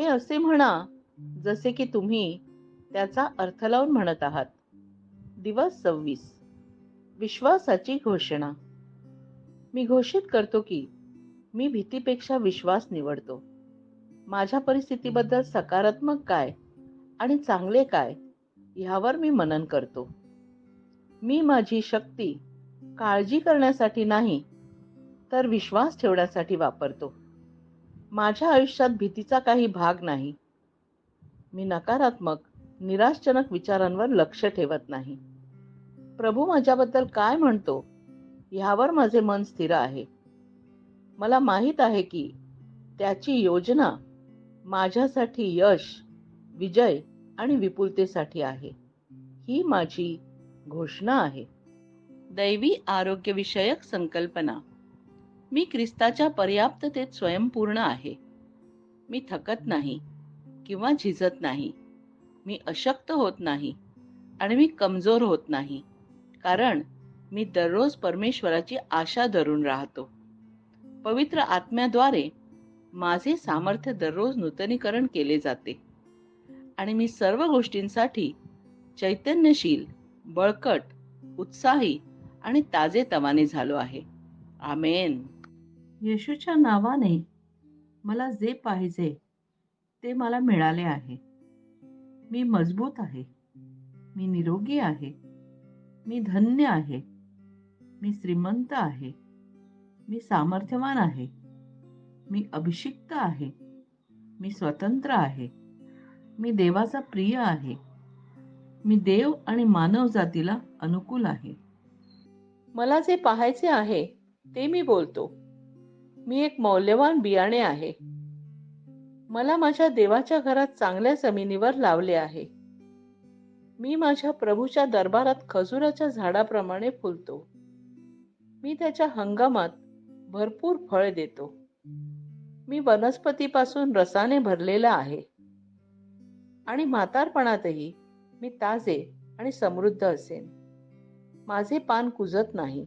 हे असे म्हणा जसे की तुम्ही त्याचा अर्थ लावून म्हणत आहात. दिवस सव्वीस. विश्वासाची घोषणा. मी घोषित करतो की मी भीतीपेक्षा विश्वास निवडतो. माझ्या परिस्थितीबद्दल सकारात्मक काय आणि चांगले काय ह्यावर मी मनन करतो. मी माझी शक्ती काळजी करण्यासाठी नाही तर विश्वास ठेवण्यासाठी वापरतो. माझ्या आयुष्यात भीतीचा काही भाग नाही. मी नकारात्मक निराशजनक विचारांवर लक्ष ठेवत नाही. प्रभू माझ्याबद्दल काय म्हणतो? ह्यावर माझे मन स्थिर आहे. मला माहीत आहे की त्याची योजना माझ्यासाठी यश विजय आणि विपुलतेसाठी आहे. ही माझी घोषणा आहे. दैवी आरोग्यविषयक संकल्पना. मी ख्रिस्ताच्या पर्याप्ततेत स्वयंपूर्ण आहे. मी थकत नाही किंवा झिजत नाही. मी अशक्त होत नाही आणि मी कमजोर होत नाही. कारण मी दररोज परमेश्वराची आशा धरून राहतो. पवित्र आत्म्याद्वारे माझे सामर्थ्य दररोज नूतनीकरण केले जाते. आणि मी सर्व गोष्टींसाठी चैतन्यशील बळकट उत्साही आणि ताजे तवाने झालो आहे. आमेन. येशूच्या नावाने मला जे पाहिजे ते मला मिळाले आहे. मी मजबूत आहे. मी निरोगी आहे. मी धन्य आहे. मी श्रीमंत आहे. मी सामर्थ्यवान आहे. मी अभिषिक्त आहे. मी स्वतंत्र आहे. मी देवाचा प्रिय आहे. मी देव आणि मानव जातीला अनुकूल आहे. मला जे पाहायचे आहे ते मी बोलतो. मी एक मौल्यवान बियाणे आहे. मला माझ्या देवाच्या घरात चांगल्या जमिनीवर लावले आहे. मी माझ्या प्रभूच्या दरबारात खजुराच्या झाडाप्रमाणे फुलतो. मी त्याच्या हंगामात भरपूर फळ देतो. मी वनस्पतीपासून रसाने भरलेला आहे. आणि म्हातारपणातही मी ताजे आणि समृद्ध असेन. माझे पान कुजत नाही.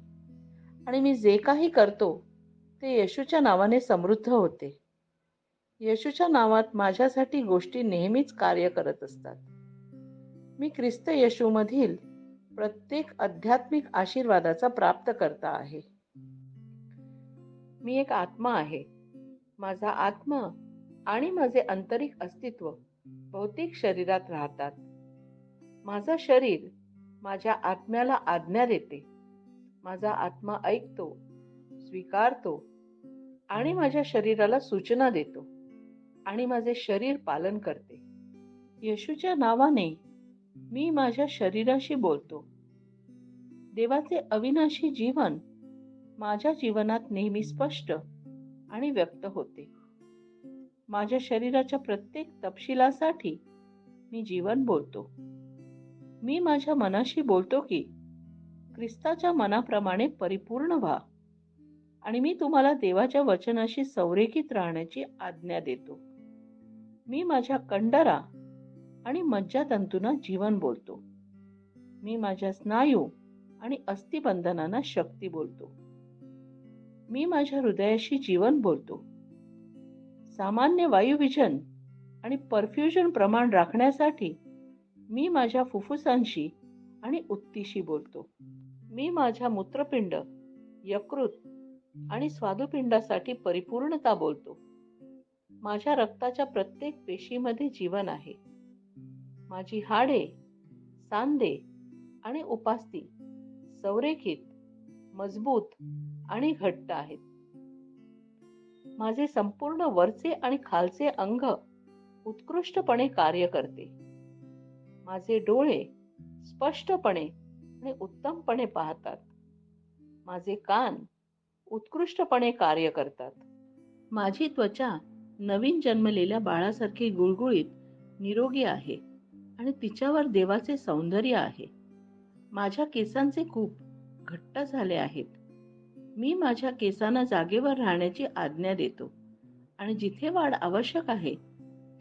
आणि मी जे काही करतो ते येशूच्या नावाने समृद्ध होते. येशूच्या नावात माझ्यासाठी गोष्टी नेहमीच कार्य करत असतात. मी ख्रिस्त येशूमधील प्रत्येक आध्यात्मिक आशीर्वादाचा प्राप्त करता आहे. मी एक आत्मा आहे. माझा आत्मा आणि माझे आंतरिक अस्तित्व भौतिक शरीरात राहतात. माझा शरीर माझ्या आत्म्याला आज्ञा देते. माझा आत्मा ऐकतो स्वीकारतो आणि माझ्या शरीराला सूचना देतो आणि माझे शरीर पालन करते. येशूच्या नावाने मी माझ्या शरीराशी बोलतो. देवाचे अविनाशी जीवन माझ्या जीवनात नेहमी स्पष्ट आणि व्यक्त होते. माझ्या शरीराच्या प्रत्येक तपशिलासाठी मी जीवन बोलतो. मी माझ्या मनाशी बोलतो की ख्रिस्ताच्या मनाप्रमाणे परिपूर्ण व्हा. आणि मी तुम्हाला देवाच्या वचनाशी संरेखित राहण्याची आज्ञा देतो. मी माझ्या कंडरा आणि मज्जातंतूंना जीवन बोलतो. मी माझ्या स्नायू आणि अस्थिबंधनांना शक्ती बोलतो. मी माझ्या हृदयाशी जीवन बोलतो. सामान्य वायुविजन आणि परफ्युजन प्रमाण राखण्यासाठी मी माझ्या फुफ्फुसांशी आणि उत्तीशी बोलतो. मी माझ्या मूत्रपिंड यकृत आणि स्वादुपिंडासाठी परिपूर्णता बोलतो. माझ्या रक्ताच्या प्रत्येक पेशीमध्ये जीवन आहे. माझी हाडे सांदे आणि उपास्ती संरेखित मजबूत आणि घट्ट आहेत. माझे संपूर्ण वरचे आणि खालचे अंग उत्कृष्टपणे कार्य करते. माझे डोळे स्पष्टपणे आणि उत्तमपणे पाहतात. माझे कान उत्कृष्टपणे कार्य करतात. माझी त्वचा नवीन जन्मलेल्या बाळासारखी गुळगुळीत निरोगी आहे आणि तिच्यावर देवाचे सौंदर्य आहे. माझ्या केसांचे खूप घट्ट झाले आहेत. मी माझ्या केसांना जागेवर राहण्याची आज्ञा देतो आणि जिथे वाढ आवश्यक आहे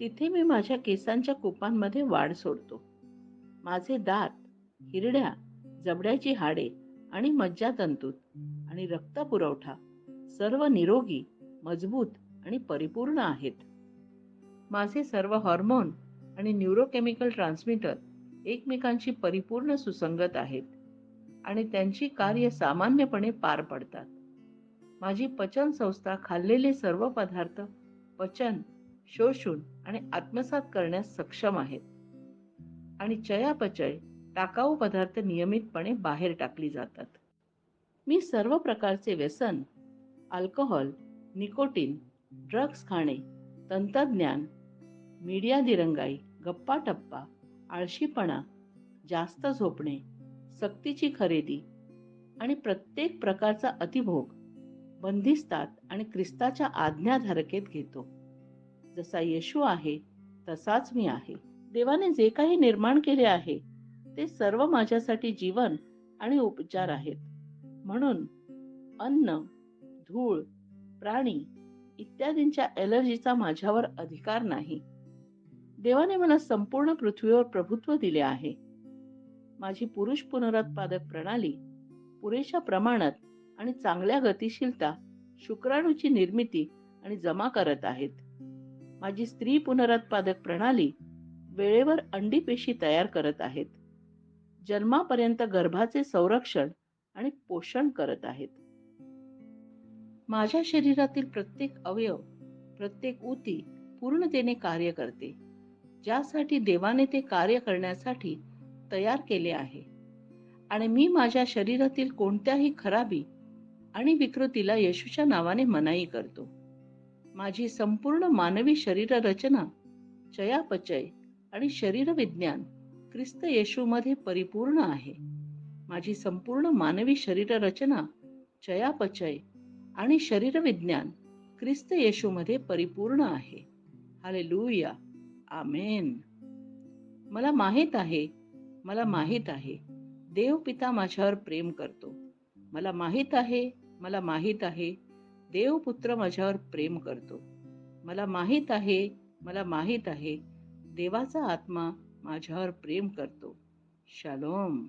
तिथे मी माझ्या केसांच्या कुपांमध्ये वाढ सोडतो. माझे दात हिरड्या जबड्याची हाडे आणि मज्जातंतूत आणि रक्तपुरवठा. सर्व निरोगी मजबूत आणि परिपूर्ण आहेत. माझे सर्व हॉर्मोन आणि न्यूरोकेमिकल ट्रान्समीटर एकमेकांशी परिपूर्ण सुसंगत आहेत आणि त्यांची कार्य सामान्यपणे पार पडतात. माझी पचन संस्था खाल्लेले सर्व पदार्थ पचन शोषून आणि आत्मसात करण्यास सक्षम आहेत. आणि चयापचय टाकाऊ पदार्थ नियमितपणे बाहेर टाकली जातात. मी सर्व प्रकारचे व्यसन अल्कोहोल निकोटीन ड्रग्स खाणे तंत्रज्ञान मीडिया दिरंगाई गप्पा टप्पा आळशीपणा जास्त झोपणे सक्तीची खरेदी आणि प्रत्येक प्रकारचा अतिभोग बंदिस्तात आणि ख्रिस्ताच्या आज्ञाधारकेत घेतो. जसा येशू आहे तसाच मी आहे. देवाने जे काही निर्माण केले आहे ते सर्व माझ्यासाठी जीवन आणि उपचार आहेत. म्हणून अन्न धूळ प्राणी इत्यादींच्या एलर्जीचा माझ्यावर अधिकार नाही. देवाने मला संपूर्ण पृथ्वीवर प्रभुत्व दिले आहे. माझी पुरुष पुनरुत्पादक प्रणाली पुरेशा प्रमाणात आणि चांगल्या गतिशीलता शुक्राणूची निर्मिती आणि जमा करत आहेत. माझी स्त्री पुनरुत्पादक प्रणाली वेळेवर अंडी पेशी तयार करत आहेत. जन्मापर्यंत गर्भाचे संरक्षण आणि पोषण करत आहेत. माझ्या शरीरातील प्रत्येक अवयव प्रत्येक ऊती पूर्णतेने कार्य करते ज्यासाठी देवाने ते कार्य करण्यासाठी तयार केले आहे. आणि मी माझ्या शरीरातील कोणत्याही खराबी आणि विकृतीला येशूच्या नावाने मनाई करतो. माझी संपूर्ण मानवी शरीर रचना चयापचय आणि शरीरविज्ञान ख्रिस्त येशूमध्ये परिपूर्ण आहे. माझी संपूर्ण मानवी शरीर रचना चयापचय आणि शरीरविज्ञान ख्रिस्त येशूमध्ये परिपूर्ण आहे. हाले लुया आमेन. मला माहीत आहे मला माहीत आहे देव पिता माझ्यावर प्रेम करतो. मला माहीत आहे मला माहीत आहे देव पुत्र माझ्यावर प्रेम करतो. मला माहीत आहे मला माहीत आहे देवाचा आत्मा माझ्यावर प्रेम करतो. शालोम.